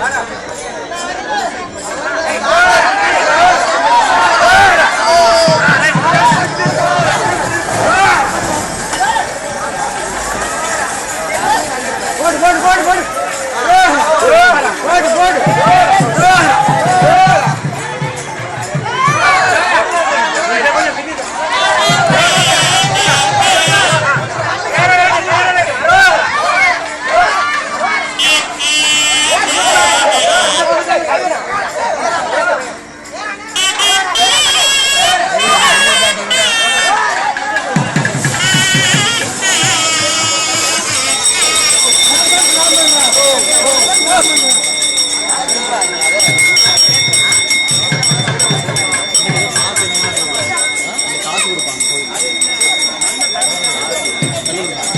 Maravilha. காசு கொடுப்பாங்க